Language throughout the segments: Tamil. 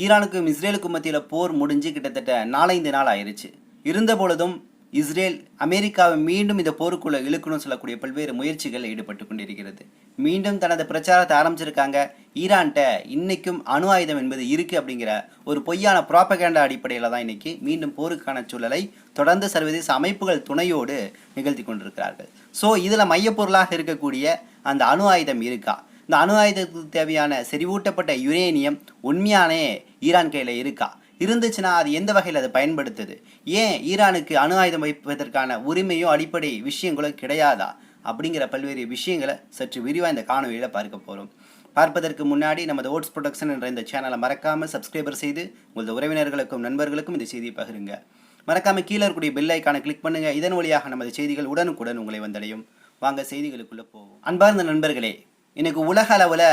ஈரானுக்கும் இஸ்ரேலுக்கும் மத்தியில் போர் முடிஞ்சு கிட்டத்தட்ட நாலைந்து நாள் ஆயிருச்சு. இருந்த பொழுதும் இஸ்ரேல் அமெரிக்காவை மீண்டும் இந்த போருக்குள்ளே இழுக்கணும்னு சொல்லக்கூடிய பல்வேறு முயற்சிகள் ஈடுபட்டு கொண்டிருக்கிறது. மீண்டும் தனது பிரச்சாரத்தை ஆரம்பிச்சிருக்காங்க. ஈரான்கிட்ட இன்னைக்கும் அணு ஆயுதம் என்பது இருக்குது அப்படிங்கிற ஒரு பொய்யான ப்ராப்பகேண்டா அடிப்படையில் தான் இன்னைக்கு மீண்டும் போருக்கான சூழலை தொடர்ந்து சர்வதேச அமைப்புகள் துணையோடு நிகழ்த்தி கொண்டிருக்கிறார்கள். ஸோ இதில் மையப்பொருளாக இருக்கக்கூடிய அந்த அணு ஆயுதம் இருக்கா? இந்த அணு ஆயுதத்துக்கு தேவையான செறிவூட்டப்பட்ட யுரேனியம் உண்மையானே ஈரான் கையில் இருக்கா? இருந்துச்சுன்னா அது எந்த வகையில் அது பயன்படுத்துது? ஏன் ஈரானுக்கு அணு ஆயுதம் வைப்பதற்கான உரிமையோ அடிப்படை விஷயங்களோ கிடையாதா? அப்படிங்கிற பல்வேறு விஷயங்களை சற்று விரிவாக இந்த காணொலியில் பார்க்க போகிறோம் பார்ப்பதற்கு முன்னாடி நமது ஓட்ஸ் ப்ரொடக்ஷன் என்ற இந்த சேனலை மறக்காமல் சப்ஸ்கிரைபர் செய்து உங்களது உறவினர்களுக்கும் நண்பர்களுக்கும் இந்த செய்தியை பகிருங்க. மறக்காமல் கீழே இருக்கக்கூடிய பெல் ஐக்கானை கிளிக் பண்ணுங்கள் இதன் வழியாக நமது செய்திகள் உடனுக்குடன் உங்களை வந்தடையும். வாங்க செய்திகளுக்குள்ளே போவோம். அன்பார்ந்த நண்பர்களே இன்னைக்கு உலக அளவில்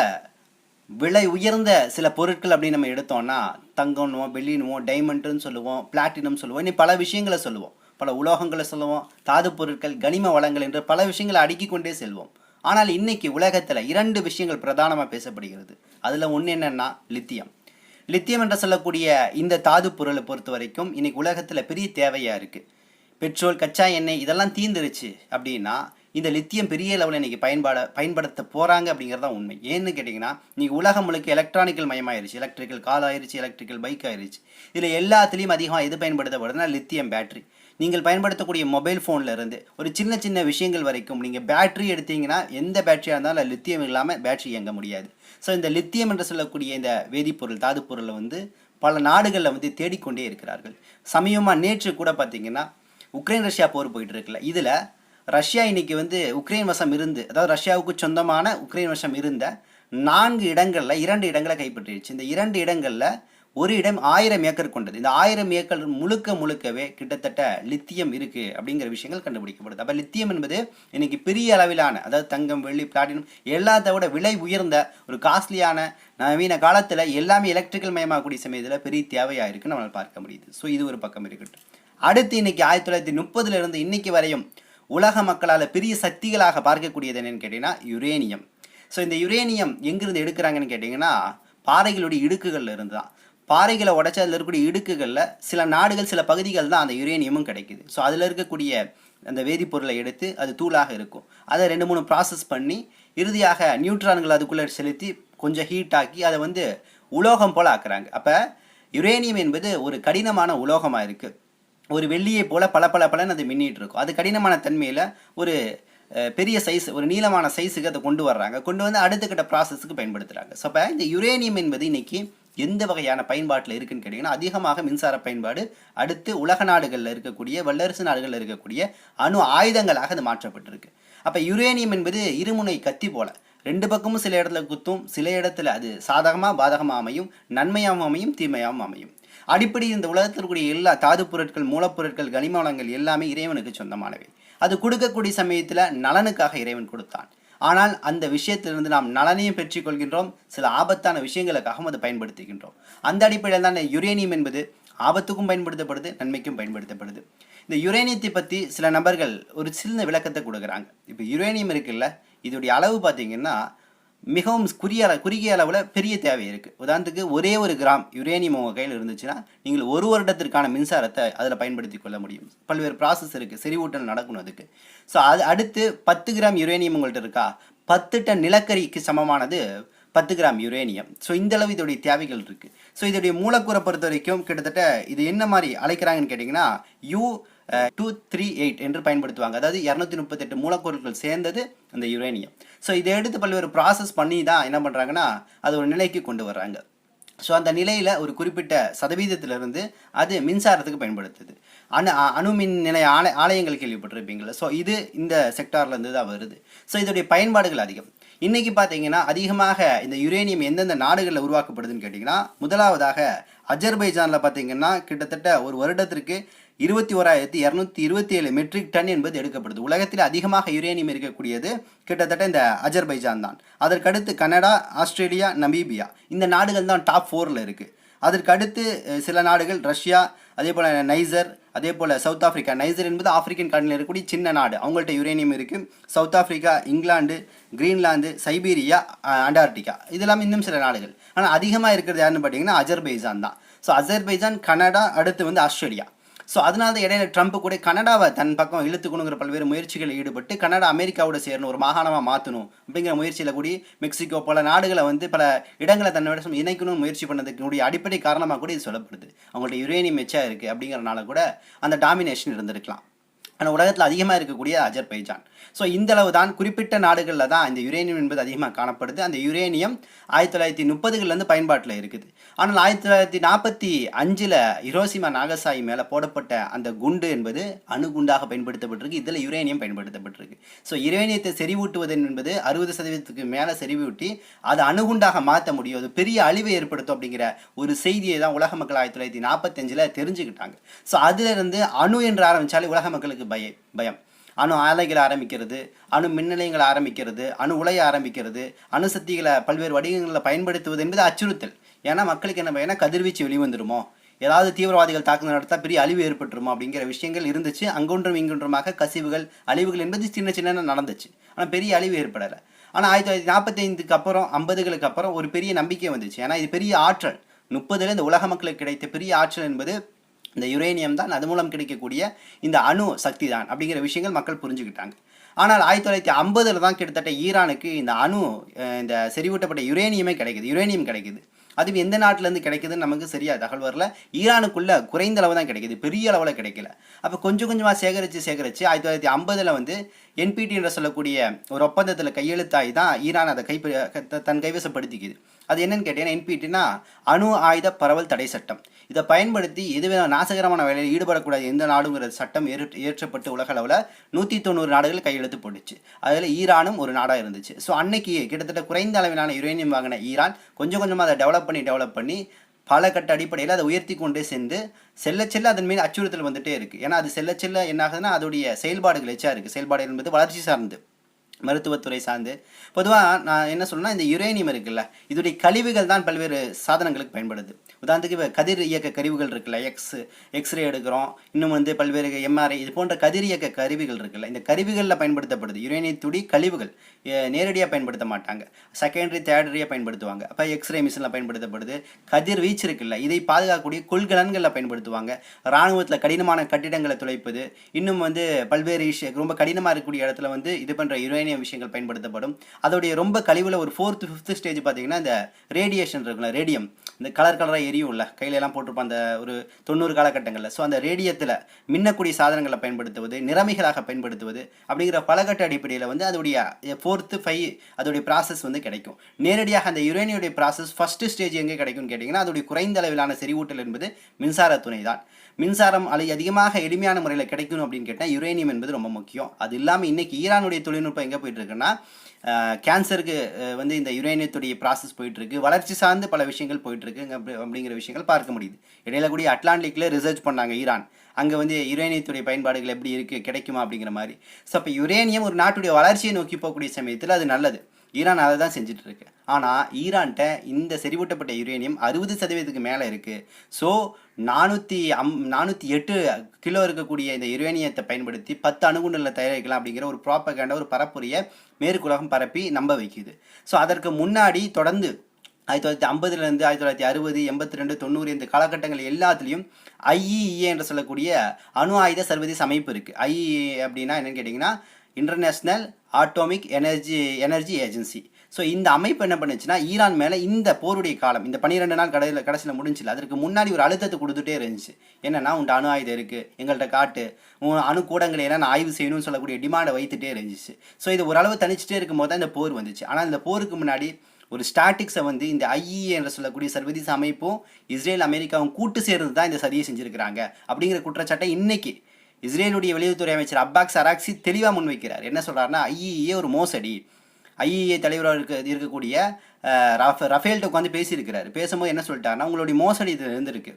விலை உயர்ந்த சில பொருட்கள் அப்படின்னு நம்ம எடுத்தோம்னா தங்கம்னுவோம் வெள்ளினுவோம் டைமண்டுன்னு சொல்லுவோம் பிளாட்டினம் சொல்லுவோம் இன்னும் பல விஷயங்களை சொல்லுவோம். பல உலோகங்களை சொல்லுவோம் தாது பொருட்கள் கனிம வளங்கள் என்று பல விஷயங்களை அடுக்கி கொண்டே செல்வோம். ஆனால் இன்னைக்கு உலகத்தில் இரண்டு விஷயங்கள் பிரதானமாக பேசப்படுகிறது. அதில் ஒன்று என்னென்னா லித்தியம் லித்தியம் என்று சொல்லக்கூடிய இந்த தாது பொருளை பொறுத்த வரைக்கும் இன்னைக்கு உலகத்தில் பெரிய தேவையாக இருக்குது பெட்ரோல் கச்சா எண்ணெய் இதெல்லாம் தீந்துருச்சு அப்படின்னா இந்த லித்தியம் பெரிய லெவலில் இன்றைக்கி பயன்பாட பயன்படுத்த போகிறாங்க அப்படிங்கிறது தான் உண்மை. ஏன்னு கேட்டிங்கன்னா இன்றைக்கி உலகம் முழுக்க எலக்ட்ரானிக்கல் மயமாயிருச்சு. எலக்ட்ரிக்கல் கால் ஆயிருச்சு எலக்ட்ரிக்கல் பைக் ஆயிருச்சு. இதில் எல்லாத்துலேயும் அதிகமாக எது பயன்படுத்தப்படுதுன்னா லித்தியம் பேட்டரி நீங்கள் பயன்படுத்தக்கூடிய மொபைல் ஃபோனில் இருந்து ஒரு சின்ன சின்ன விஷயங்கள் வரைக்கும் நீங்கள் பேட்டரி எடுத்தீங்கன்னா எந்த பேட்டரியாக இருந்தாலும் லித்தியம் இல்லாமல் பேட்டரி இயங்க முடியாது. ஸோ இந்த லித்தியம் என்று சொல்லக்கூடிய இந்த வேதிப்பொருள் தாது பொருளை வந்து பல நாடுகளில் வந்து தேடிக்கொண்டே இருக்கிறார்கள். சமயமாக நேற்று கூட பார்த்தீங்கன்னா உக்ரைன் ரஷ்யா போர் போயிட்டு இருக்குல்ல இதில் ரஷ்யா இன்னைக்கு வந்து உக்ரைன் வசம் இருந்து அதாவது ரஷ்யாவுக்கு சொந்தமான உக்ரைன் வசம் இருந்த நான்கு இடங்களில் இரண்டு இடங்களை கைப்பற்றிடுச்சு. இந்த இரண்டு இடங்களில் ஒரு இடம் ஆயிரம் ஏக்கர் கொண்டது. இந்த ஆயிரம் ஏக்கர் முழுக்க முழுக்கவே கிட்டத்தட்ட லித்தியம் இருக்குது அப்படிங்கிற விஷயங்கள் கண்டுபிடிக்கப்படுது. அப்போ லித்தியம் என்பது இன்னைக்கு பெரிய அளவிலான அதாவது தங்கம் வெள்ளி பிளாட்டினம் எல்லாத்த விட விலை உயர்ந்த ஒரு காஸ்ட்லியான நவீன காலத்தில் எல்லாமே எலக்ட்ரிக்கல் மயமாகக்கூடிய சமயத்தில் பெரிய தேவையாக இருக்குன்னு நம்மளால் பார்க்க முடியுது. ஸோ இது ஒரு பக்கம் இருக்கட்டும். அடுத்து இன்னைக்கு ஆயிரத்தி தொள்ளாயிரத்தி முப்பதுலேருந்து இன்னைக்கு வரையும் உலக மக்களால் பெரிய சக்திகளாக பார்க்கக்கூடியது என்னென்னு கேட்டிங்கன்னா யுரேனியம். ஸோ இந்த யுரேனியம் எங்கிருந்து எடுக்கிறாங்கன்னு கேட்டிங்கன்னா பாறைகளுடைய இடுக்குகளில் இருந்து தான் பாறைகளை உடைச்சி அதில் இருக்கக்கூடிய இடுக்குகளில் சில நாடுகள் சில பகுதிகள் தான் அந்த யுரேனியமும் கிடைக்குது. ஸோ அதில் இருக்கக்கூடிய அந்த வேதிப்பொருளை எடுத்து அது தூளாக இருக்கும். அதை ரெண்டு மூணு ப்ராசஸ் பண்ணி இறுதியாக நியூட்ரான்கள் அதுக்குள்ளே செலுத்தி கொஞ்சம் ஹீட் ஆக்கி அதை வந்து உலோகம் போல் ஆக்குறாங்க. அப்போ யுரேனியம் என்பது ஒரு கடினமான உலோகமாக இருக்குது ஒரு வெள்ளியை போல பல பல பலன் அது மின்னிட்டு இருக்கும் அது கடினமான தன்மையில் ஒரு பெரிய சைஸ் ஒரு நீளமான சைஸுக்கு அதை கொண்டு வர்றாங்க. கொண்டு வந்து அடுத்த கட்ட ப்ராசஸுக்கு பயன்படுத்துகிறாங்க ஸோ அப்போ இந்த யுரேனியம் என்பது இன்னைக்கு எந்த வகையான பயன்பாட்டில் இருக்குன்னு கேட்டிங்கன்னா அதிகமாக மின்சார பயன்பாடு அடுத்து உலக நாடுகளில் இருக்கக்கூடிய வல்லரசு நாடுகளில் இருக்கக்கூடிய அணு ஆயுதங்களாக அது மாற்றப்பட்டிருக்கு. அப்போ யுரேனியம் என்பது இருமுனை கத்தி போல. ரெண்டு பக்கமும் சில இடத்துல குத்தும் சில இடத்துல அது சாதகமாக பாதகமாக அமையும் நன்மையாகவும் அமையும் தீமையாகவும் அமையும். அடிப்படையில் இந்த உலகத்தில் இருக்கக்கூடிய எல்லா தாது பொருட்கள் மூலப்பொருட்கள் கனிம வளங்கள் எல்லாமே இறைவனுக்கு சொந்தமானவை. அது கொடுக்கக்கூடிய சமயத்தில் நலனுக்காக இறைவன் கொடுத்தான். ஆனால் அந்த விஷயத்திலிருந்து நாம் நலனையும் பெற்றுக்கொள்கின்றோம். சில ஆபத்தான விஷயங்களுக்காகவும் அதை பயன்படுத்துகின்றோம். அந்த அடிப்படையில் தான் யுரேனியம் என்பது ஆபத்துக்கும் பயன்படுத்தப்படுது நன்மைக்கும் பயன்படுத்தப்படுது. இந்த யுரேனியத்தை பற்றி சில நபர்கள் ஒரு சின்ன விளக்கத்தை கொடுக்குறாங்க. இப்போ யுரேனியம் இருக்குல்ல இதோடைய அளவு பார்த்தீங்கன்னா மிகவும் குறிய குறுகிய அளவில் பெரிய தேவை இருக்குது உதாரணத்துக்கு ஒரே ஒரு கிராம் யுரேனியம் உங்கள் கையில் இருந்துச்சுன்னா நீங்கள் ஒரு வருடத்திற்கான மின்சாரத்தை அதில் பயன்படுத்தி கொள்ள முடியும். பல்வேறு ப்ராசஸ் இருக்குது செறிவூட்டல் நடக்கணும் அதுக்கு. ஸோ அது அடுத்து பத்து கிராம் யுரேனியம் உங்கள்கிட்ட இருக்கா? பத்து டன் நிலக்கரிக்கு சமமானது பத்து கிராம் யுரேனியம். ஸோ இந்த அளவு இதோடைய தேவைகள் இருக்குது ஸோ இதோடைய மூலக்கூறை பொறுத்த வரைக்கும் கிட்டத்தட்ட இது என்ன மாதிரி அழைக்கிறாங்கன்னு கேட்டிங்கன்னா யூ டூ த்ரீ எயிட் என்று பயன்படுத்துவாங்க. அதாவது இரநூத்தி முப்பத்தெட்டு மூலக்கூறுகள் சேர்ந்தது அந்த யுரேனியம் ஸோ இதை எடுத்து பல்வேறு ப்ராசஸ் பண்ணி தான் என்ன பண்ணுறாங்கன்னா அது ஒரு நிலைக்கு கொண்டு வர்றாங்க. ஸோ அந்த நிலையில் ஒரு குறிப்பிட்ட சதவீதத்திலிருந்து அது மின்சாரத்துக்கு பயன்படுத்துது. அணு அணுமின் நிலைய ஆலை ஆலயங்கள் கேள்விப்பட்டிருப்பீங்களா? ஸோ இது இந்த செக்டார்லேருந்து தான் வருது. ஸோ இதோடைய பயன்பாடுகள் அதிகம். இன்னைக்கு பார்த்தீங்கன்னா அதிகமாக இந்த யுரேனியம் எந்தெந்த நாடுகளில் உருவாக்கப்படுதுன்னு கேட்டிங்கன்னா முதலாவதாக அஜர்பைஜானில் பார்த்தீங்கன்னா கிட்டத்தட்ட ஒரு வருடத்திற்கு இருபத்தி ஓராயிரத்தி இரநூத்தி இருபத்தி ஏழு மெட்ரிக் டன் என்பது எடுக்கப்படுது. உலகத்தில் அதிகமாக யுரேனியம் இருக்கக்கூடியது கிட்டத்தட்ட இந்த அஜர்பைஜான் தான். அதற்கடுத்து கனடா ஆஸ்திரேலியா நமீபியா. இந்த நாடுகள் தான் டாப் ஃபோரில் இருக்குது அதற்கடுத்து சில நாடுகள் ரஷ்யா அதே போல் நைசர் அதே போல் சவுத் ஆஃப்ரிக்கா நைசர் என்பது ஆப்பிரிக்கன் காண்டில் இருக்கக்கூடிய சின்ன நாடு. அவங்கள்ட்ட யுரேனியம் இருக்குது South Africa England Greenland Siberia அஹ், அண்டார்டிகா. இதெல்லாம் இன்னும் சில நாடுகள். ஆனால் அதிகமாக இருக்கிறது யாருன்னு பார்த்தீங்கன்னா அஜர்பைஜான் தான். ஸோ அஜர்பைஜான் கனடா அடுத்து வந்து ஆஸ்திரேலியா. ஸோ அதனால தான் இடையில ட்ரம்ப் கூட கனடாவை தன் பக்கம் இழுத்துக்கணுங்கிற பல்வேறு முயற்சிகளில் ஈடுபட்டு கனடா அமெரிக்காவோட சேரணும் ஒரு மாகாணமாக மாற்றணும் அப்படிங்கிற முயற்சியில் கூடி மெக்சிகோ பல நாடுகளை வந்து பல இடங்களை தன்னோட இணைக்கணும்னு முயற்சி பண்ணதுக்குடைய அடிப்படை காரணமாக கூட இது சொல்லப்படுது. அவங்கள்ட்ட யுரேனியம் எச்சா இருக்குது அப்படிங்கிறனால கூட அந்த டாமினேஷன் இருந்திருக்கலாம். ஆனால் உலகத்தில் அதிகமாக இருக்கக்கூடிய அஜர்பைஜான் ஸோ இந்தளவு தான் குறிப்பிட்ட நாடுகளில் தான் இந்த யுரேனியம் என்பது அதிகமாக காணப்படுது. அந்த யுரேனியம் ஆயிரத்தி தொள்ளாயிரத்தி முப்பதுகள்லேருந்து பயன்பாட்டில் இருக்குது. ஆனால் ஆயிரத்தி தொள்ளாயிரத்தி நாற்பத்தி அஞ்சில் ஹிரோசிமா நாகசாயி மேலே போடப்பட்ட அந்த குண்டு என்பது அணுகுண்டாக பயன்படுத்தப்பட்டிருக்கு. இதில் யுரேனியம் பயன்படுத்தப்பட்டிருக்கு. ஸோ யுரேனியத்தை செறிவூட்டுவது என்பது அறுபது சதவீதத்துக்கு மேலே செறிவூட்டி அதை அணுகுண்டாக மாற்ற முடியும். அது பெரிய அழிவை ஏற்படுத்தும் அப்படிங்கிற ஒரு செய்தியை தான் உலக மக்கள் ஆயிரத்தி தொள்ளாயிரத்தி நாற்பத்தஞ்சில் தெரிஞ்சுக்கிட்டாங்க. ஸோ அதிலிருந்து அணு என்று ஆரம்பித்தாலே உலக மக்களுக்கு பய பயம். அணு ஆலைகளை ஆரம்பிக்கிறது அணு மின் நிலையங்களை ஆரம்பிக்கிறது அணு உலையை ஆரம்பிக்கிறது அணுசக்திகளை பல்வேறு வடிவங்களில் பயன்படுத்துவது என்பது அச்சுறுத்தல். ஏன்னா மக்களுக்கு என்ன பயனா கதிர்வீச்சு வெளிவந்துருமோ ஏதாவது தீவிரவாதிகள் தாக்குதல் நடத்தால் பெரிய அழிவு ஏற்பட்டுருமோ அப்படிங்கிற விஷயங்கள் இருந்துச்சு. அங்கொன்றும் இங்கொன்றுமாக கசிவுகள் அழிவுகள் என்பது சின்ன சின்ன நடந்துச்சு. ஆனால் பெரிய அழிவு ஏற்படலை. ஆனால் ஆயிரத்தி தொள்ளாயிரத்தி நாற்பத்தைந்துக்கு அப்புறம் ஐம்பதுகளுக்கு அப்புறம் ஒரு பெரிய நம்பிக்கை வந்துச்சு. ஏன்னா இது பெரிய ஆற்றல். முப்பதுல இந்த உலக மக்களுக்கு கிடைத்த பெரிய ஆற்றல் என்பது இந்த யுரேனியம் தான் அது மூலம் கிடைக்கக்கூடிய இந்த அணு சக்தி தான் அப்படிங்கிற விஷயங்கள் மக்கள் புரிஞ்சுக்கிட்டாங்க. ஆனால் ஆயிரத்தி தொள்ளாயிரத்தி ஐம்பதில் தான் கிட்டத்தட்ட ஈரானுக்கு இந்த அணு இந்த செறிவூட்டப்பட்ட யுரேனியமே கிடைக்குது யுரேனியம் கிடைக்குது. அது எந்த நாட்டிலேருந்து கிடைக்குதுன்னு நமக்கு சரியா தகவல் வரல. ஈரானுக்குள்ளே குறைந்த அளவு தான் கிடைக்குது பெரிய அளவில் கிடைக்கல. அப்போ கொஞ்சம் கொஞ்சமாக சேகரித்து சேகரித்து ஆயிரத்தி தொள்ளாயிரத்தி ஐம்பதில் வந்து என்பிடி என்று சொல்லக்கூடிய ஒரு ஒப்பந்தத்தில் கையெழுத்தாகி தான் ஈரான் அதை கைப்ப தன் கைவசப்படுத்திக்குது. அது என்னன்னு கேட்டீங்கன்னா என்பிடினா அணு ஆயுத பரவல் தடை சட்டம். இதை பயன்படுத்தி எதுவே நாசகரமான வேலையில் ஈடுபடக்கூடாது எந்த நாடுங்கிற சட்டம் ஏற்று ஏற்றப்பட்டு உலக அளவில் நூற்றி தொண்ணூறு நாடுகள் கையெழுத்து போட்டுச்சு. அதில் ஈரானும் ஒரு நாடாக இருந்துச்சு. ஸோ அன்னைக்கு கிட்டத்தட்ட குறைந்த அளவிலான யுரேனியம் வாங்கின ஈரான் கொஞ்சம் கொஞ்சமாக அதை டெவலப் பண்ணி டெவலப் பண்ணி பல கட்ட அடிப்படையில் அதை உயர்த்தி கொண்டே சென்று செல்ல செல்ல அதன் மீது அச்சுறுத்தல் வந்துட்டே இருக்குது ஏன்னா அது செல்ல செல்ல என்ன ஆகுதுன்னா அதோடைய செயல்பாடுகள் எச்சா இருக்குது செயல்பாடு என்பது வளர்ச்சி சார்ந்து மருத்துவத்துறை சார்ந்து. பொதுவாக நான் என்ன சொல்லணும்னா இந்த யுரேனியம் இருக்குல்ல இதோடைய கழிவுகள் தான் பல்வேறு சாதனங்களுக்கு பயன்படுது. உதாரணத்துக்கு இப்போ கதிர் இயக்க கருவிகள் இருக்குல்ல எக்ஸ் எக்ஸ்ரே எடுக்கிறோம். இன்னும் வந்து பல்வேறு எம்ஆர்ஐ இது போன்ற கதிர் இயக்க கருவிகள் இருக்குல்ல இந்த கருவிகளில் பயன்படுத்தப்படுது. யுரேனியத்துடைய கழிவுகள் நேரடியாக பயன்படுத்த மாட்டாங்க. செகண்டரி தேர்டரியாக பயன்படுத்துவாங்க. அப்போ எக்ஸ்ரே மிஷினில் பயன்படுத்தப்படுது. கதிர் வீச்சு இருக்குல்ல இதை பாதுகாக்கக்கூடிய கொள்கலன்களில் பயன்படுத்துவாங்க. இராணுவத்தில் கடினமான கட்டிடங்களை துளைப்பது. இன்னும் வந்து பல்வேறு விஷயம் ரொம்ப கடினமாக இருக்கக்கூடிய இடத்துல வந்து இது பண்ணுற யுரேனியம் விஷயங்கள் பயன்படுத்தப்படும். அதோடைய ரொம்ப கழிவில் ஒரு ஃபோர்த்து ஃபிஃப்த் ஸ்டேஜ் பார்த்தீங்கன்னா இந்த ரேடியேஷன் இருக்குல்ல ரேடியம் இந்த கலர் கலராக எரியும்ல கையில எல்லாம் போட்டிருப்போம் அந்த ஒரு தொண்ணூறு காலகட்டங்களில். ஸோ அந்த ரேடியத்தில் மின்னக்கூடிய சாதனங்களை பயன்படுத்துவது நிறமிகளாக பயன்படுத்துவது அப்படிங்கிற பலகட்ட அடிப்படையில் வந்து அதோடைய ஃபோர்த்து ஃபைவ் அதோடைய ப்ராசஸ் வந்து கிடைக்கும். நேரடியாக அந்த யுரேனியோடைய ப்ராசஸ் ஃபஸ்ட்டு ஸ்டேஜ் எங்கே கிடைக்கும்னு கேட்டிங்கன்னா அதோடைய குறைந்த அளவிலான செறிவூட்டல் என்பது மின்சார துணை தான். மின்சாரம் அலை அதிகமாக எளிமையான முறையில் கிடைக்கணும் அப்படின்னு கேட்டால் யுரேனியம் என்பது ரொம்ப முக்கியம். அது இல்லாமல் இன்றைக்கி ஈரானுடைய தொழில்நுட்பம் எங்கே போயிட்டு இருக்குன்னா கேன்சருக்கு வந்து இந்த யுரேனியத்துடைய ப்ராசஸ் போயிட்டுருக்கு. வளர்ச்சி சார்ந்து பல விஷயங்கள் போயிட்டுருக்கு. அப்படி அப்படிங்கிற விஷயங்கள் பார்க்க முடியுது. இடையில கூடிய அட்லாண்டிக்கில் ரிசர்ச் பண்ணாங்க ஈரான். அங்கே வந்து யுரேனியத்துடைய பயன்பாடுகள் எப்படி இருக்குது கிடைக்குமா அப்படிங்கிற மாதிரி. ஸோ அப்போ யுரேனியம் ஒரு நாட்டுடைய வளர்ச்சியை நோக்கி போகக்கூடிய சமயத்தில் அது நல்லது. ஈரான் அதை தான் செஞ்சுட்டு இருக்கு. ஆனால் ஈரான்கிட்ட இந்த செறிவூட்டப்பட்ட யுரேனியம் அறுபது சதவீதத்துக்கு மேலே இருக்குது ஸோ நானூற்றி அம் நானூற்றி எட்டு கிலோ இருக்கக்கூடிய இந்த யுரேனியத்தை பயன்படுத்தி பத்து அணுகுண்டுகளை தயாரிக்கலாம் அப்படிங்கிற ஒரு ப்ராப்பகேண்ட ஒரு பரப்புரையை மேற்குலகம் பரப்பி நம்ப வைக்குது. ஸோ அதற்கு முன்னாடி தொடர்ந்து ஆயிரத்தி தொள்ளாயிரத்தி ஐம்பதுலேருந்து ஆயிரத்தி தொள்ளாயிரத்தி அறுபது எண்பத்தி ரெண்டு தொண்ணூறு இந்த காலகட்டங்கள் எல்லாத்துலேயும் ஐஇஏ என்று சொல்லக்கூடிய அணு ஆயுத சர்வதேச அமைப்பு இருக்குது ஐஇஏ அப்படின்னா என்னன்னு கேட்டிங்கன்னா international atomic energy energy agency so இந்த அமைப்பு என்ன பண்ணுச்சுன்னா ஈரான் மேலே இந்த போருடைய காலம் இந்த பன்னிரெண்டு நாள் கடையில் கடைசியில் முடிஞ்சில்ல அதற்கு முன்னாடி ஒரு அழுத்தத்தை கொடுத்துட்டே இருந்துச்சு. என்னென்னா உண்டு அணு ஆயுதம் இருக்குது எங்கள்கிட்ட காட்டு உன் அணுக்கூடங்களை எல்லாம் நான் ஆய்வு செய்யணும்னு சொல்லக்கூடிய டிமாண்டை வைத்துட்டே இருந்துச்சு. ஸோ இது ஓரளவு தனிச்சுட்டே இருக்கும்போது தான் இந்த போர் வந்துச்சு. ஆனால் இந்த போருக்கு முன்னாடி ஒரு ஸ்டாட்டிக்ஸை வந்து இந்த ஐஇஏ என்று சொல்லக்கூடிய சர்வதேச அமைப்பும் இஸ்ரேல் அமெரிக்காவும் கூட்டு சேர்ந்து தான் இந்த சதியை செஞ்சுருக்கிறாங்க. அப்படிங்கிற குற்றச்சாட்டை இன்னைக்கு இஸ்ரேலுடைய வெளியுறவுத்துறை அமைச்சர் அப்பாக்ஸ் அராக்சி தெளிவாக முன்வைக்கிறார். என்ன சொல்கிறாருன்னா ஐஇஏ ஒரு மோசடி. ஐஇஏ தலைவராக இருக்க இருக்கக்கூடிய அஹ், ரஃபேல்கிட்ட உட்காந்து பேசியிருக்கிறார். பேசும்போது என்ன சொல்லிட்டாருன்னா உங்களுடைய மோசடி இது இருந்திருக்கு.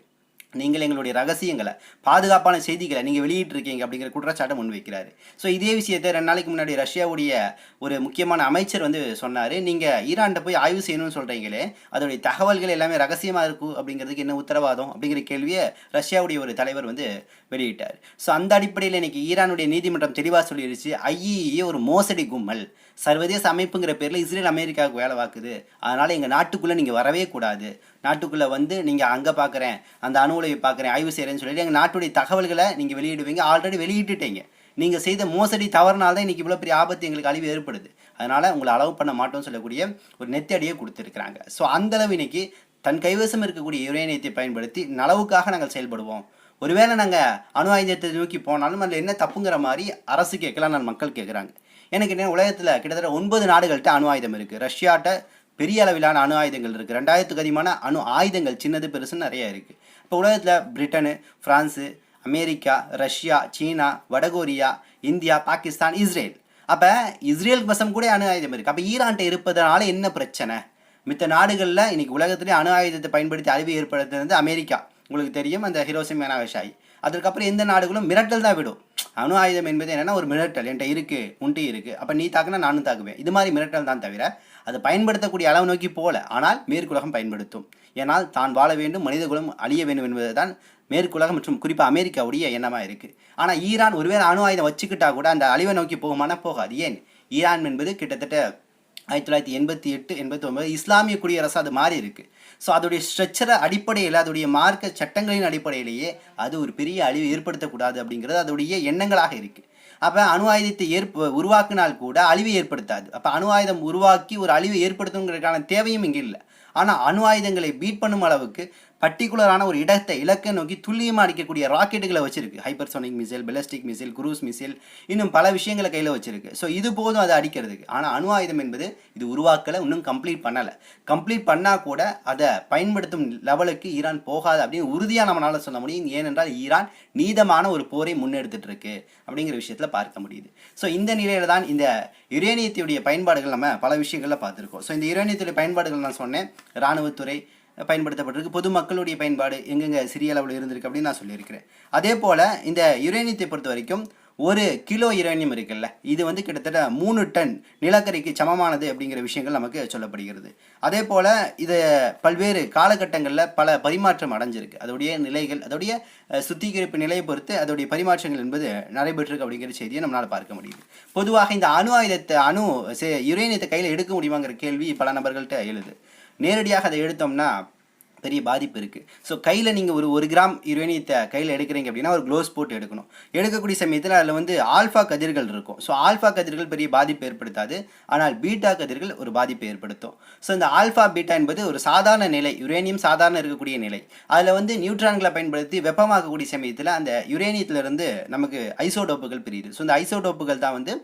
நீங்கள் எங்களுடைய ரகசியங்களை பாதுகாப்பான செய்திகளை நீங்கள் வெளியிட்டிருக்கீங்க அப்படிங்கிற குற்றச்சாட்டை முன்வைக்கிறார். ஸோ இதே விஷயத்தை ரெண்டு நாளைக்கு முன்னாடி ரஷ்யாவுடைய ஒரு முக்கியமான அமைச்சர் வந்து சொன்னார். நீங்கள் ஈரான்கிட்ட போய் ஆய்வு செய்யணும்னு சொல்கிறீங்களே அதோடைய தகவல்கள் எல்லாமே ரகசியமாக இருக்கும் அப்படிங்கிறதுக்கு என்ன உத்தரவாதம் அப்படிங்கிற கேள்வியை ரஷ்யாவுடைய ஒரு தலைவர் வந்து வெளியிட்டார். ஸோ அந்த அடிப்படையில் இன்றைக்கி ஈரானுடைய நீதிமன்றம் தெளிவாக சொல்லிடுச்சு ஐஇஏ ஒரு மோசடி கும்பல். சர்வதேச அமைப்புங்கிற பேரில் இஸ்ரேல் அமெரிக்காவுக்கு வேலை பார்க்குது. அதனால் எங்கள் நாட்டுக்குள்ளே நீங்கள் வரவே கூடாது. நாட்டுக்குள்ளே வந்து நீங்கள் அங்கே பார்க்குறேன் அந்த அணு உலையை பார்க்குறேன் ஆய்வு செய்கிறேன்னு சொல்லிட்டு எங்கள் நாட்டுடைய தகவல்களை நீங்கள் வெளியிடுவீங்க. ஆல்ரெடி வெளியிட்டுட்டீங்க. நீங்கள் செய்த மோசடி தவறுனால தான் இன்றைக்கி இவ்வளோ பெரிய ஆபத்து எங்களுக்கு அழிவு ஏற்படுது. அதனால் உங்களை அளவு பண்ண மாட்டோம்னு சொல்லக்கூடிய ஒரு நெத்தடியை கொடுத்துருக்குறாங்க. ஸோ அந்தளவு இன்றைக்கி தன் கைவசம் இருக்கக்கூடிய யுரேனியத்தை பயன்படுத்தி நலவுக்காக நாங்கள் செயல்படுவோம். ஒருவேளை நாங்கள் அணு ஆயுதத்தை நோக்கி போனாலும் அதில் என்ன தப்புங்கிற மாதிரி அரசு கேட்கலாம் நான் மக்கள் கேட்குறாங்க எனக்கு கேட்டீங்கன்னா உலகத்தில் கிட்டத்தட்ட ஒன்பது நாடுகள்கிட்ட அணு ஆயுதம் இருக்குது ரஷ்யாட்ட பெரிய அளவிலான அணு ஆயுதங்கள் இருக்குது ரெண்டாயிரத்துக்கு அதிகமான அணு ஆயுதங்கள் சின்னது பெருசுன்னு நிறைய இருக்குது இப்போ உலகத்தில் Britain France America Russia China வடகொரியா இந்தியா பாகிஸ்தான் இஸ்ரேல். அப்போ இஸ்ரேல் வசம் கூட அணு ஆயுதம் இருக்குது அப்போ ஈரான்ட்ட இருப்பதனால என்ன பிரச்சனை? மித்த நாடுகளில் இன்றைக்கி உலகத்திலே அணு ஆயுதத்தை பயன்படுத்தி அழிவு ஏற்படுத்துறது அமெரிக்கா. உங்களுக்கு தெரியும் அந்த ஹிரோசிமா நாகசாயி அதற்கப்புறம் எந்த நாடுகளும் மிரட்டல் தான் விடும். அணு ஆயுதம் என்பது என்னென்னா ஒரு மிரட்டல். என்கிட்ட இருக்கு உன்ட்டு இருக்குது அப்போ நீ தாக்குனா நானும் தாக்குவேன். இது மாதிரி மிரட்டல் தான் தவிர அது பயன்படுத்தக்கூடிய அளவு நோக்கி போகல. ஆனால் மேற்குலகம் பயன்படுத்தும். ஏனால் தான் வாழ வேண்டும் மனிதகுலம் அழிய வேண்டும் என்பது தான் மேற்குலகம் மற்றும் குறிப்பாக அமெரிக்காவுடைய எண்ணமாக இருக்குது ஆனால் ஈரான் ஒருவேளை அணு ஆயுதம் வச்சுக்கிட்டா கூட அந்த அழிவை நோக்கி போகுமானா போகாது. ஏன்? ஈரான் என்பது கிட்டத்தட்ட ஆயிரத்தி தொள்ளாயிரத்தி எண்பத்தி எட்டு எண்பத்தி ஒன்பது இஸ்லாமிய குடியரசு அது மாறி இருக்கு. ஸோ அதோடைய ஸ்ட்ரக்சரை அடிப்படையில் அதோடைய மார்க்க சட்டங்களின் அடிப்படையிலேயே அது ஒரு பெரிய அழிவு ஏற்படுத்தக்கூடாது அப்படிங்கிறது அதோடைய எண்ணங்களாக இருக்கு. அப்போ அணு ஆயுதத்தை ஏற்ப உருவாக்கினால் கூட அழிவை ஏற்படுத்தாது. அப்போ அணு ஆயுதம் உருவாக்கி ஒரு அழிவை ஏற்படுத்துங்கிறதுக்கான தேவையும் இங்கே இல்லை. ஆனால் அணு ஆயுதங்களை பீட் பண்ணும் அளவுக்கு பர்டிகுலரான ஒரு இடத்தை இலக்கை நோக்கி துல்லியமாக அடிக்கக்கூடிய ராக்கெட்டுகளை வச்சிருக்கு. Hypersonic missile ballistic missile cruise missile இன்னும் பல விஷயங்களை கையில் வச்சிருக்கு. ஸோ இது போதும் அதை அடிக்கிறதுக்கு. ஆனால் அணு ஆயுதம் என்பது இது உருவாக்கலை இன்னும் கம்ப்ளீட் பண்ணலை. கம்ப்ளீட் பண்ணால் கூட அதை பயன்படுத்தும் லெவலுக்கு ஈரான் போகாது அப்படின்னு உறுதியாக நம்மளால் சொல்ல முடியும். ஏனென்றால் ஈரான் நீதமான ஒரு போரை முன்னெடுத்துட்டு இருக்கு அப்படிங்கிற விஷயத்தில் பார்க்க முடியுது. ஸோ இந்த நிலையில தான் இந்த யுரேனியத்துடைய பயன்பாடுகள் நம்ம பல விஷயங்களில் பார்த்துருக்கோம். ஸோ இந்த யுரேனியத்துடைய பயன்பாடுகள் நான் சொன்னேன். இராணுவத்துறை பயன்படுத்தப்பட்டிருக்கு. பொதுமக்களுடைய பயன்பாடு எங்கெங்க சிறிய அளவில் இருந்திருக்கு அப்படின்னு நான் சொல்லியிருக்கிறேன். அதே போல் இந்த யுரேனியத்தை பொறுத்த வரைக்கும் ஒரு கிலோ யுரேனியம் இருக்குல்ல இது வந்து கிட்டத்தட்ட மூணு டன் நிலக்கரிக்கு சமமானது அப்படிங்கிற விஷயங்கள் நமக்கு சொல்லப்படுகிறது. அதே போல் இது பல்வேறு காலகட்டங்களில் பல பரிமாற்றம் அடைஞ்சிருக்கு. அதோடைய நிலைகள் அதோடைய சுத்திகரிப்பு நிலையை பொறுத்து அதோடைய பரிமாற்றங்கள் என்பது நடைபெற்றிருக்கு அப்படிங்கிற செய்தியை நம்மளால் பார்க்க முடியுது. பொதுவாக இந்த அணு ஆயுதத்தை அணு சே- யுரேனியத்தை கையில் எடுக்க முடியுமாங்கிற கேள்வி பல நபர்கள்ட்ட எழுது. நேரடியாக அதை எடுத்தோம்னா பெரிய பாதிப்பு இருக்குது ஸோ கையில் நீங்கள் ஒரு ஒரு கிராம் யுரேனியத்தை கையில் எடுக்கிறீங்க அப்படின்னா ஒரு க்ளோஸ் போட்டு எடுக்கணும். எடுக்கக்கூடிய சமயத்தில் அதில் வந்து ஆல்ஃபா கதிர்கள் இருக்கும். ஸோ ஆல்ஃபா கதிர்கள் பெரிய பாதிப்பு ஏற்படுத்தாது. ஆனால் பீட்டா கதிர்கள் ஒரு பாதிப்பை ஏற்படுத்தும். ஸோ இந்த ஆல்ஃபா பீட்டா என்பது ஒரு சாதாரண நிலை. யுரேனியம் சாதாரண இருக்கக்கூடிய நிலை. அதில் வந்து நியூட்ரான்களை பயன்படுத்தி வெப்பமாக்கக்கூடிய சமயத்தில் அந்த யுரேனியத்திலிருந்து நமக்கு ஐசோடோப்புகள் பிரியுது. ஸோ இந்த ஐசோடோப்புகள் தான் வந்து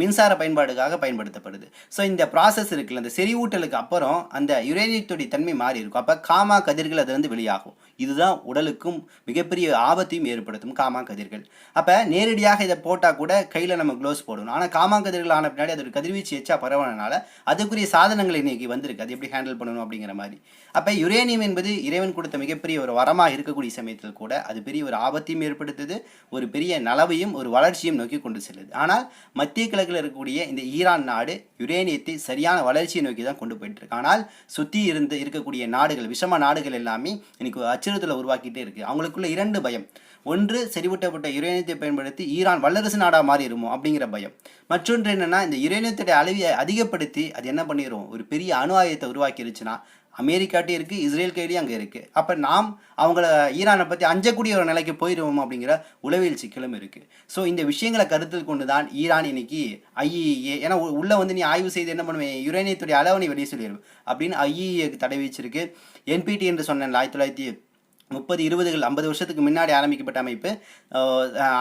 மின்சார பயன்பாடுக்காக பயன்படுத்தப்படுது. ஸோ இந்த ப்ராசஸ் இருக்குல்ல அந்த செறிவூட்டலுக்கு அப்புறம் அந்த யுரேனியத்துடைய தன்மை மாறி இருக்கும். அப்போ காமா கதிர்கள் அது வந்து வெளியாகும். இதுதான் உடலுக்கும் மிகப்பெரிய ஆபத்தையும் ஏற்படுத்தும் காமா கதிர்கள் அப்போ நேரடியாக இதை போட்டால் கூட கையில் நம்ம க்ளோஸ் போடணும். ஆனால் காமா கதிர்கள் ஆன பின்னாடி அதோட கதிர்வீச்சு எச்சா பரவனால அதுக்குரிய சாதனங்கள் இன்னைக்கு வந்திருக்கு. அது எப்படி ஹேண்டில் பண்ணணும் அப்படிங்கிற மாதிரி. அப்போ யுரேனியம் என்பது இறைவன் கொடுத்த மிகப்பெரிய ஒரு வரமாக இருக்கக்கூடிய சமயத்தில் கூட அது பெரிய ஒரு ஆபத்தையும் ஏற்படுத்துது ஒரு பெரிய நலவையும் ஒரு வளர்ச்சியும் நோக்கி கொண்டு செல்லுது. ஆனால் மத்திய கிழக்கில் இருக்கக்கூடிய இந்த ஈரான் நாடு யுரேனியத்தை சரியான வளர்ச்சியை நோக்கி தான் கொண்டு போயிட்டு இருக்கு. ஆனால் சுற்றி இருந்து இருக்கக்கூடிய நாடுகள் விஷம நாடுகள் எல்லாமே இன்னைக்கு ஒரு அச்சுறுத்தலை உருவாக்கிட்டே இருக்கு. அவங்களுக்குள்ள இரண்டு பயம். ஒன்று செறிவூட்டப்பட்ட யுரேனியத்தை பயன்படுத்தி ஈரான் வல்லரசு நாடாக மாறிடுமோ அப்படிங்கிற பயம். மற்றொன்று என்னென்னா இந்த யுரேனியத்துடைய அளவியை அதிகப்படுத்தி அது என்ன பண்ணிடும் ஒரு பெரிய அணு ஆயுதத்தை உருவாக்கிருச்சுன்னா அமெரிக்காட்டையும் இருக்குது இஸ்ரேல் கையிலையும் அங்கே இருக்குது அப்போ நாம் அவங்கள ஈரானை பற்றி அஞ்சக்கூடிய ஒரு நிலைக்கு போயிடுவோம் அப்படிங்கிற உளவியல் சிக்கலும் இருக்குது ஸோ இந்த விஷயங்களை கருத்தில் கொண்டு தான் ஈரான் இன்னைக்கு ஐஇஏ ஏன்னா உள்ளே வந்து நீ ஆய்வு செய்து என்ன பண்ணுவேன் யுரேனியத்துடைய அளவு நீ வெளியே சொல்லிடுவேன் அப்படின்னு ஐஇஏக்கு தடை வச்சிருக்கு என்பிடி என்று சொன்னேன் ஆயிரத்தி தொள்ளாயிரத்தி முப்பது இருபதுகள் ஐம்பது வருஷத்துக்கு முன்னாடி ஆரம்பிக்கப்பட்ட அமைப்பு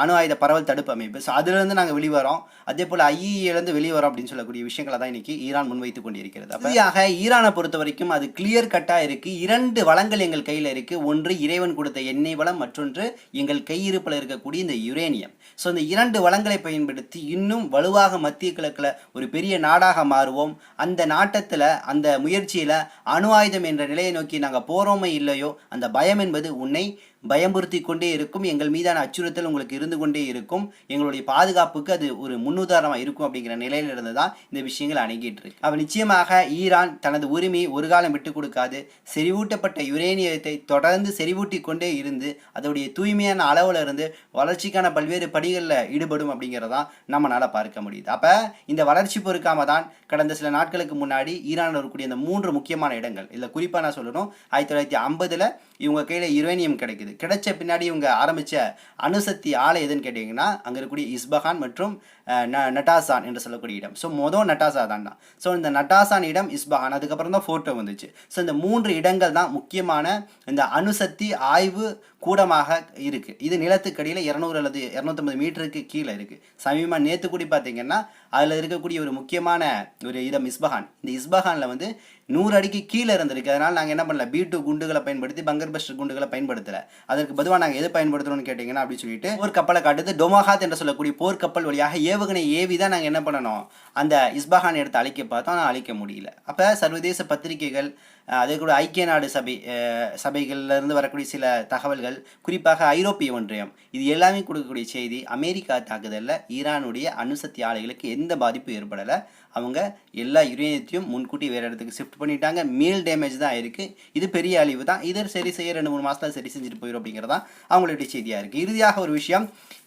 அணு ஆயுத பரவல் தடுப்பு அமைப்பு. ஸோ அதுலேருந்து நாங்கள் வெளிவரோம். அதே போல் ஐஇஏலேருந்து வெளிவரோம் அப்படின்னு சொல்லக்கூடிய விஷயங்களை தான் இன்றைக்கி ஈரான் முன்வைத்து கொண்டிருக்கிறது. அப்படியாக ஈரானை பொறுத்த வரைக்கும் அது கிளியர் கட்டாக இருக்குது இரண்டு வளங்கள் எங்கள் கையில் இருக்குது ஒன்று இறைவன் கொடுத்த எண்ணெய் வளம் மற்றொன்று எங்கள் கையிருப்பில் இருக்கக்கூடிய இந்த யுரேனியம். ஸோ இந்த இரண்டு வளங்களை பயன்படுத்தி இன்னும் வலுவாக மத்திய கிழக்கில் ஒரு பெரிய நாடாக மாறுவோம். அந்த நாட்டத்தில் அந்த முயற்சியில் அணு ஆயுதம் என்ற நிலையை நோக்கி நாங்கள் போகிறோமே இல்லையோ அந்த பயம் என்பது உன்னை பயமுறுத்தி கொண்டே இருக்கும். எங்கள் மீதான அச்சுறுத்தல் உங்களுக்கு இருந்து கொண்டே இருக்கும். எங்களுடைய பாதுகாப்புக்கு அது ஒரு முன்னுதாரணமாக இருக்கும் அப்படிங்கிற நிலையில இருந்து தான் இந்த விஷயங்கள் அணுகிட்டு இருக்கு. அவள் நிச்சயமாக ஈரான் தனது உரிமையை ஒரு காலம் விட்டு கொடுக்காது. செறிவூட்டப்பட்ட யுரேனியத்தை தொடர்ந்து செறிவூட்டி கொண்டே இருந்து அதோடைய தூய்மையான அளவில் இருந்து வளர்ச்சிக்கான பல்வேறு படிகளில் ஈடுபடும் அப்படிங்கிறதான் நம்மளால பார்க்க முடியுது. அப்போ இந்த வளர்ச்சி பொறுக்காம தான் கடந்த சில நாட்களுக்கு முன்னாடி ஈரானில் இருக்கக்கூடிய அந்த மூன்று முக்கியமான இடங்கள் இதில் குறிப்பாக நான் சொல்லணும். ஆயிரத்தி தொள்ளாயிரத்தி ஐம்பதில் இவங்க கையில் யுரேனியம் கிடைக்குது. கிடைச்ச பின்னாடி இவங்க ஆரம்பித்த அணுசக்தி ஆலை எதுன்னு கேட்டிங்கன்னா அங்கே இருக்கக்கூடிய இஸ்பஹான் மற்றும் ந- நட்டாசான் என்று சொல்லக்கூடிய இடம். ஸோ மொதல் நட்டாசா தான். தான் ஸோ இந்த நட்டாசான் இடம் இஸ்பஹான். அதுக்கப்புறம் தான் ஃபோட்டோ வந்துச்சு. ஸோ இந்த மூன்று இடங்கள் தான் முக்கியமான இந்த அணுசக்தி ஆய்வு கூடமாக இருக்குது இது நிலத்துக்கடியில் இரநூறு அல்லது இரநூத்தம்பது மீட்டருக்கு கீழே இருக்குது சமீபமாக நேற்று கூடி பார்த்தீங்கன்னா அதில் இருக்கக்கூடிய ஒரு முக்கியமான ஒரு இடம் இஸ்பஹான் இந்த இஸ்பஹானில் வந்து நூறு அடிக்கு கீழே இருந்திருக்கு. அதனால் நாங்கள் என்ன பண்ணல பி டூ குண்டுகளை பயன்படுத்தி பங்கர் பஸ்டர் குண்டுகளை பயன்படுத்தலை. அதற்கு பொதுவாக நாங்கள் எது பயன்படுத்தணும்னு கேட்டிங்கன்னா அப்படின்னு சொல்லிட்டு ஒரு கப்பலை காட்டுது. டொமஹாத் என்று சொல்லக்கூடிய போர்க்கப்பல் வழியாக ஏவுகணை ஏவி தான் நாங்கள் என்ன பண்ணணும் அந்த இஸ்பஹான் எடுத்து அழிக்க பார்த்தோம். ஆனால் அழிக்க முடியல. அப்போ சர்வதேச பத்திரிகைகள் அதே கூட ஐக்கிய நாடு சபை அஹ், சபைகள்ல இருந்து வரக்கூடிய சில தகவல்கள் குறிப்பாக ஐரோப்பிய ஒன்றியம். இது எல்லாமே கொடுக்கக்கூடிய செய்தி அமெரிக்கா தாக்குதலில் ஈரானுடைய அணுசக்தி ஆலைகளுக்கு எந்த பாதிப்பும் ஏற்படலை. அவங்க எல்லா யுரேனியத்தையும் முன்கூட்டி வேறு இடத்துக்கு ஷிஃப்ட் பண்ணிட்டாங்க. மீல் டேமேஜ் தான் இருக்குது இது பெரிய அழிவு தான். இதை சரி செய்ய ரெண்டு மூணு மாதத்தில் சரி செஞ்சுட்டு போயிடும் அப்படிங்கிறது தான் அவங்களுடைய செய்தியாக இருக்குது இறுதியாக ஒரு விஷயம்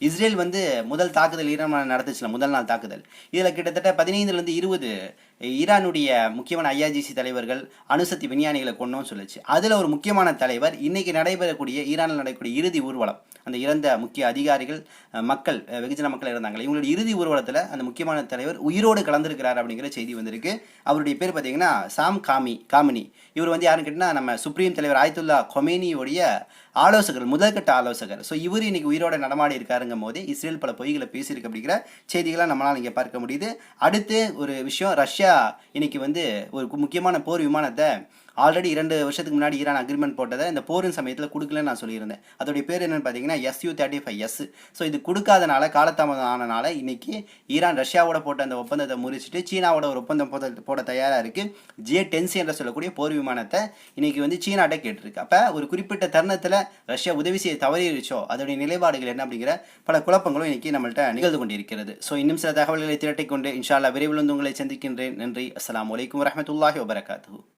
இஸ்ரேல் வந்து முதல் தாக்குதல் ஈரான் நடத்துச்சுல முதல் நாள் தாக்குதல். இதில் கிட்டத்தட்ட பதினைந்துலேருந்து இருபது ஈரானுடைய முக்கியமான ஐஆர்ஜிசி தலைவர்கள் அணுசக்தி விஞ்ஞானிகளை கொண்டோம்னு சொல்லுச்சு. அதில் ஒரு முக்கியமான தலைவர் இன்றைக்கி நடைபெறக்கூடிய ஈரானில் நடக்கக்கூடிய இறுதி ஊர்வலம் அந்த இறந்த முக்கிய அதிகாரிகள் மக்கள் வெகுஜன மக்கள் இருந்தாங்களே இவங்களுடைய இறுதி ஊர்வலத்தில் அந்த முக்கியமான தலைவர் உயிரோடு கலந்துருக்கிறார் அப்படிங்கிற செய்தி வந்திருக்கு. அவருடைய பேர் பார்த்தீங்கன்னா சாம் காமி காமினி. இவர் வந்து யாருன்னு கேட்டிங்கன்னா நம்ம சுப்ரீம் தலைவர் ஆயத்துல்லா கொமேனியோடைய ஆலோசகர் முதற்கட்ட ஆலோசகர். ஸோ இவர் இன்னைக்கு உயிரோட நடமாடி இருக்காருங்கும் போது இஸ்ரேல் பல பொய்களை பேசியிருக்கு அப்படிங்கிற செய்திகளை நம்மளால் இங்கே பார்க்க முடியுது. அடுத்து ஒரு விஷயம் ரஷ்யா இன்னைக்கு வந்து ஒரு முக்கியமான போர் விமானத்தை ஆல்ரெடி இரண்டு வருஷத்துக்கு முன்னாடி ஈரான் அக்ரிமெண்ட் போட்டதை இந்த போரின் சமயத்தில் கொடுக்கலன்னு நான் சொல்லியிருந்தேன். அதோடைய பேர் என்னென்னு பார்த்தீங்கன்னா SU thirty five S so இது கொடுக்காதனால காலதாமதம் ஆனனால இன்னைக்கு ஈரான் ரஷ்யாவோட போட்ட அந்த ஒப்பந்தத்தை முறிச்சிட்டு சீனாவோட ஒரு ஒப்பந்தம் போட போட தயாராக இருக்குது ஜே டென்சி என்று சொல்லக்கூடிய போர் விமானத்தை இன்னைக்கு வந்து சீனாட்ட கேட்டிருக்கு. அப்போ ஒரு குறிப்பிட்ட தருணத்தில் ரஷ்யா உதவி செய்ய தவறிடுச்சோ அதோடைய நிலைப்பாடுகள் என்ன அப்படிங்கிற பல குழப்பங்களும் இன்னைக்கு நம்மள்ட்ட நிகழ்ந்து கொண்டிருக்கிறது. ஸோ இன்னும் சில தகவல்களை திரட்டிக்கொண்டு கொண்டு விரைவில் வந்து உங்களை சந்திக்கின்றேன். நன்றி. அஸ்லாம் வலைக்கம் வரமத்துல்லாஹி வபரகாத்து